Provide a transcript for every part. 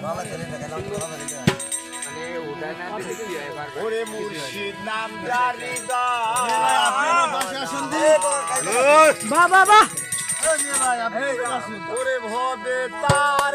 বাবা বাবা নাম জারি বাবা ওরে ভবে তার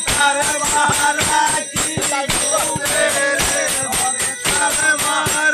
তার মারা কি রে তার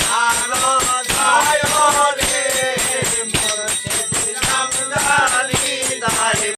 কালো